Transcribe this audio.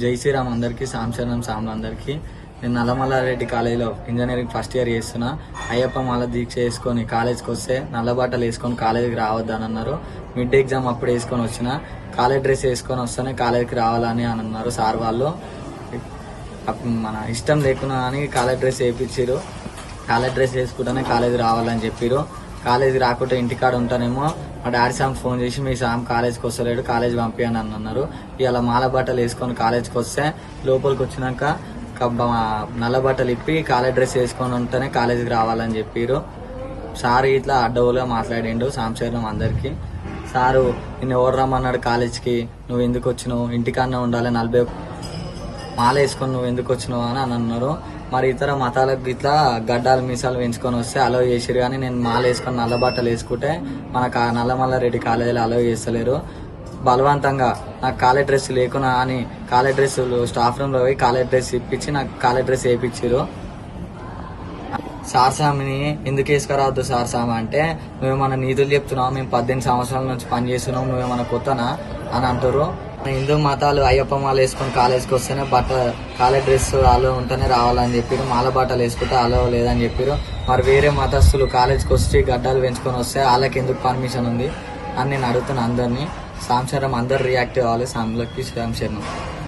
జై శ్రీరామ్ అందరికీ సాంశరణం సాములు అందరికీ. నేను నల్లమల్లారెడ్డి కాలేజీలో ఇంజనీరింగ్ ఫస్ట్ ఇయర్ చేస్తున్నా. అయ్యప్ప మాల దీక్ష వేసుకొని కాలేజ్కి వస్తే నల్ల బట్టలు వేసుకొని కాలేజీకి రావద్దని అన్నారు. మిడ్ ఎగ్జామ్ అప్పుడు వేసుకొని వచ్చిన. కాలేజ్ డ్రెస్ వేసుకొని వస్తేనే కాలేజీకి రావాలని అని అన్నారు సార్ వాళ్ళు. మన ఇష్టం లేకున్నా కానీ కాలేజ్ డ్రెస్ వేయించారు కాలేజ్ డ్రెస్ వేసుకుంటేనే కాలేజీ రావాలని చెప్పారు కాలేజీ రాకుండా ఇంటికాడ ఉంటానేమో. మా డాడీ సామ్ ఫోన్ చేసి మీ సామ్ కాలేజ్కి వస్తలేడు కాలేజ్ పంపించండి అని అన్నారు. ఇలా మాల బట్టలు వేసుకొని కాలేజ్కి వస్తే లోపలికి వచ్చినాక నల్ల బట్టలు ఇప్పి కాలేజ్ డ్రెస్ వేసుకొని ఉంటేనే కాలేజీకి రావాలని చెప్పారు. సార్ ఇట్లా అడ్డవులుగా మాట్లాడిండు సాంశరణం అందరికి. సారు నిన్ను ఎవరు రమ్మన్నాడు కాలేజ్కి? నువ్వు ఎందుకు వచ్చినావు? ఇంటికాడనే ఉండాలి నలభై మాల వేసుకొని నువ్వు ఎందుకు వచ్చినావు అని అని అన్నారు. మరి ఇతర మతాలకు ఇట్లా గడ్డాలు మీసాలు పెంచుకొని వస్తే అలవ్ చేసిరు కానీ నేను మాల వేసుకొని నల్ల బట్టలు వేసుకుంటే మనకు ఆ నల్లమల్ల రెడ్డి కాలేజీలో అలవ్ చేస్తలేరు. బలవంతంగా నాకు కాలేజ్ డ్రెస్ లేకున్నా అని కాలేజ్ డ్రెస్సులు స్టాఫ్ రూమ్లో పోయి కాలేజ్ డ్రెస్ ఇప్పించి నాకు కాలేజ్ డ్రెస్ వేయించారు సార్సామిని ఎందుకు వేసుకురావద్దు సార్సామ అంటే నువ్వేమన్నా నీతులు చెప్తున్నావు? మేము పద్దెనిమిది సంవత్సరాల నుంచి పని చేస్తున్నావు నువ్వేమన్నా కొత్తనా? అని అంటారు హిందూ మతాలు అయ్యప్ప మాల వేసుకొని కాలేజ్కి వస్తేనే బట్ట కాలేజ్ డ్రెస్ అలో ఉంటేనే రావాలని చెప్పారు మాల బట్టలు వేసుకుంటే అలో లేదని చెప్పారు మరి వేరే మతస్థులు కాలేజ్కి వచ్చి గడ్డలు పెంచుకొని వస్తే వాళ్ళకి ఎందుకు పర్మిషన్ ఉంది? అని నేను అడుగుతున్నా అందరినీ. సాంశరం అందరు రియాక్ట్ అవ్వాలి సాంలకి సాంశరణం